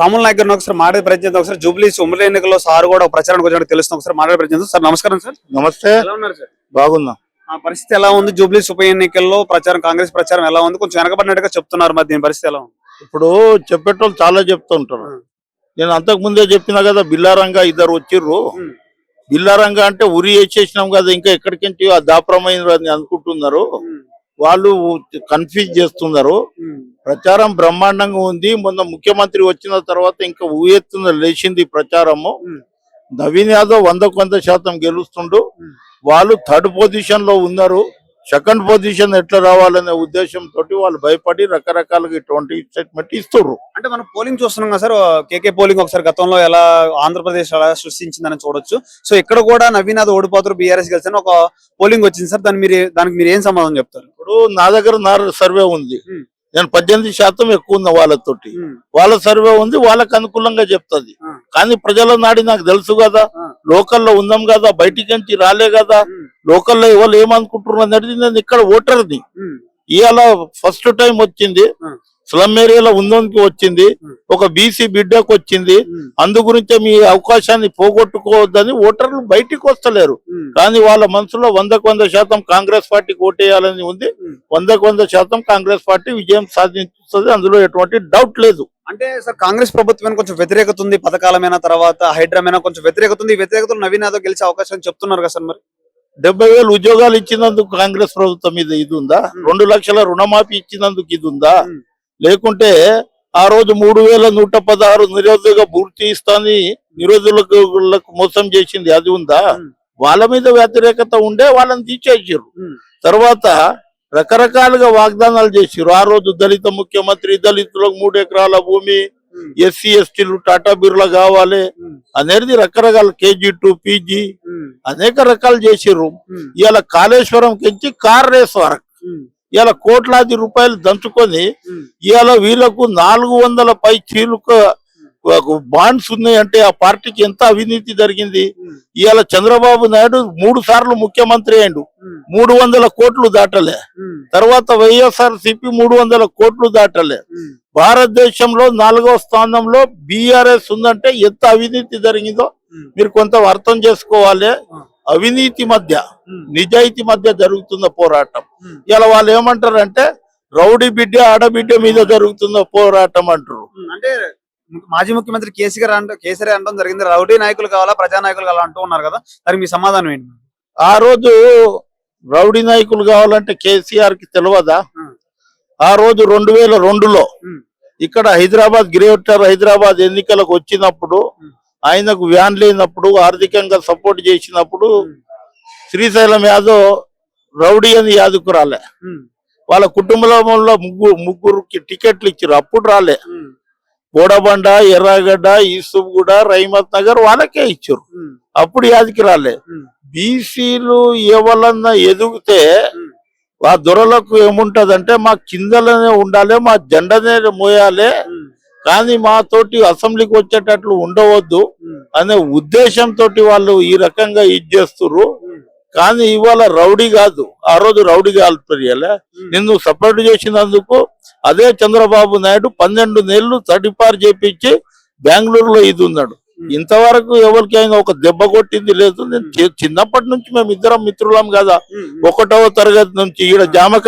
రాముల నాయక్ గారిని ఒకసారి మాట్లాడే ప్రయత్నం చేద్దాం. ఒకసారి జూబ్లీస్ ఉమ్మడి ఎన్నికల్లో సార్ కూడా ఒక ప్రచారానికి వచ్చినట్టు తెలుస్తుంది. ఒకసారి మాట్లాడే ప్రయత్నం. సార్ నమస్కారం సార్. నమస్తే. ఎలా ఉన్నారు సార్? బాగున్నా. ఆ పరిస్థితి ఎలా ఉంది? జూబ్లీస్ ఉప ఎన్నికల్లో ప్రచారం కాంగ్రెస్ ప్రచారం ఎలా ఉంది? కొంచెం వెనకబడినట్టుగా చెప్తున్నారు మరి దీని పరిస్థితి ఎలా ఉంది? ఇప్పుడు చెప్పేటోళ్ళు చాలా చెప్తుంటారు. నేను అంతకు ముందే చెప్పినా కదా బిల్లారంగా ఇద్దరు వచ్చిర్రు. బిల్లారంగా అంటే ఉరి వేసేసినాం కదా ఇంకా ఎక్కడికించి ఆ దాపరమైన అని అనుకుంటున్నారు. వాళ్ళు కన్ఫ్యూజ్ చేస్తున్నారు. ప్రచారం బ్రహ్మాండంగా ఉంది. మొన్న ముఖ్యమంత్రి వచ్చిన తర్వాత ఇంకా ఊయెత్తున లేచింది ప్రచారము. నవీన్ యాదవ్ వంద శాతం గెలుస్తుండు. వాళ్ళు థర్డ్ పొజిషన్లో ఉన్నారు. సెకండ్ పొజిషన్ ఎట్లా రావాలనే ఉద్దేశంతో వాళ్ళు భయపడి రకరకాలుగా ఇటువంటి స్టేట్మెంట్ ఇస్తుర్రు. అంటే మనం పోలింగ్ చూస్తున్నాం కదా సార్ కేకే పోలింగ్ ఒకసారి గతంలో ఎలా ఆంధ్రప్రదేశ్ ఎలా సృష్టించిందని చూడొచ్చు. సో ఇక్కడ కూడా నవీన్ యాదవ్ ఓడిపోతారు బీఆర్ఎస్ గెలిచిన ఒక పోలింగ్ వచ్చింది సార్. దాని మీరు దానికి మీరు ఏం సమాధానం చెప్తారు? ఇప్పుడు నా దగ్గర నా సర్వే ఉంది. నేను పద్దెనిమిది శాతం ఎక్కువ ఉన్న వాళ్ళతోటి. వాళ్ళ సర్వే ఉంది వాళ్ళకి అనుకూలంగా చెప్తుంది. కానీ ప్రజల నాడి నాకు తెలుసు కదా. లోకల్లో ఉన్నాం కదా బయటికి నుంచి రాలే కదా లోకల్లో ఎవరు ఏమనుకుంటున్నారు అనేది నేను ఇక్కడ ఓటర్ని. ఇవాళ ఫస్ట్ టైం వచ్చింది. స్లమ్ ఏరియాలో ఉందోనికి వచ్చింది. ఒక బీసీ బిడ్డకు వచ్చింది. ఉమ్, అందు గురించే మీ అవకాశాన్ని పోగొట్టుకోవద్దని ఓటర్లు బయటికి వస్తలేరు. కానీ వాళ్ళ మనసులో వందకు వంద శాతం కాంగ్రెస్ పార్టీకి ఓటేయాలని ఉంది. వందకు వంద శాతం కాంగ్రెస్ పార్టీ విజయం సాధిస్తుంది అందులో ఎటువంటి డౌట్ లేదు. అంటే సార్ కాంగ్రెస్ ప్రభుత్వానికి కొంచెం వ్యతిరేకత ఉంది. పథకాలమైన తర్వాత హైడ్రామైన కొంచెం వ్యతిరేకత ఉంది. ఈ వ్యతిరేకతలో నవీన్ యాదవ్ గెలిచే అవకాశం చెప్తున్నారు కదా సార్ మరి? డెబ్బై వేలు ఉద్యోగాలు ఇచ్చినందుకు కాంగ్రెస్ ప్రభుత్వం మీద ఇది ఉందా. రెండు లక్షల రుణమాఫీ ఇచ్చినందుకు ఇది ఉందా. లేకుంటే ఆ రోజు మూడు వేల నూట పదహారు నిరుద్యోగ పూర్తి ఇస్తాని నిరుద్యోగులకు మోసం చేసింది. అది ఉందా. వాళ్ళ మీద వ్యతిరేకత ఉండే వాళ్ళని తీసేసారు తర్వాత రకరకాలుగా వాగ్దానాలు చేసిరు ఆ రోజు దళిత ముఖ్యమంత్రి దళితులకు మూడు ఎకరాల భూమి ఎస్సీ ఎస్టీలు టాటా బిర్లా కావాలి అనేది రకరకాల కేజీ టూ పీజీ అనేక రకాలు చేసిర్రు. ఉమ్, ఇవాళ కాళేశ్వరం కించి కార్ రేస్ వరకు ఇవాళ కోట్లాది రూపాయలు దంచుకొని ఇవాళ వీళ్ళకు నాలుగు వందల పై చీలుక బాండ్స్ ఉన్నాయంటే ఆ పార్టీకి ఎంత అవినీతి జరిగింది? ఇవాళ చంద్రబాబు నాయుడు మూడు సార్లు ముఖ్యమంత్రి అయిండు మూడు వందల కోట్లు దాటలే. తర్వాత వైఎస్ఆర్ సిపి మూడు వందల కోట్లు దాటలే. భారతదేశంలో నాలుగో స్థానంలో బిఆర్ఎస్ ఉందంటే ఎంత అవినీతి జరిగిందో మీరు కొంత అర్థం చేసుకోవాలి. అవినీతి మధ్య నిజాయితీ మధ్య జరుగుతున్న పోరాటం. ఇలా వాళ్ళు ఏమంటారంటే రౌడీ బిడ్డ ఆడబిడ్డ మీద జరుగుతున్న పోరాటం అంటారు. అంటే మాజీ ముఖ్యమంత్రి కేసీఆర్ అంట కేసీఆర్ అనడం జరిగింది. రౌడీ నాయకులు కావాలా ప్రజా నాయకులు కావాలా అంటూ ఉన్నారు కదా. దానికి మీ సమాధానం ఏంటి? ఆ రోజు రౌడీ నాయకులు కావాలంటే కేసీఆర్కి తెలియదా ఆ రోజు రెండు వేల రెండులో ఇక్కడ హైదరాబాద్ గ్రేటర్ హైదరాబాద్ ఎన్నికలకు వచ్చినప్పుడు. ఆయనకు వ్యాన్ లేనప్పుడు ఆర్థికంగా సపోర్ట్ చేసినప్పుడు శ్రీశైలం యాదవ్ రౌడీ అని యాదకు రాలే. వాళ్ళ కుటుంబంలో ముగ్గురు ముగ్గురికి టికెట్లు ఇచ్చారు. అప్పుడు రాలే. ఉమ్, బోడబండ ఎర్రగడ్డ ఈసూబ్గూడ రైమత్ నగర్ వాళ్ళకే ఇచ్చారు. అప్పుడు యాదికి రాలే. బీసీలు ఎవరన్నా ఎదిగితే ఆ దొరలకు ఏముంటదంటే మా కిందలనే ఉండాలి మా జెండనే మోయాలి కానీ మా తోటి అసెంబ్లీకి వచ్చేటట్లు ఉండవద్దు అనే ఉద్దేశంతో వాళ్ళు ఈ రకంగా ఇది ఉమ్, కానీ ఇవాళ రౌడీ కాదు ఆ రోజు రౌడీ కాల్పరియాలే. నిన్ను సపోర్ట్ చేసినందుకు అదే చంద్రబాబు నాయుడు పన్నెండు నెలలు తడిపారు చేపించి బెంగళూరులో ఇది ఉన్నాడు. ఇంతవరకు ఎవరికి అయినా ఒక దెబ్బ కొట్టింది లేదు. నేను చిన్నప్పటి నుంచి మేము ఇద్దరం మిత్రులం కదా. ఒకటవ తరగతి నుంచి ఈడ జామక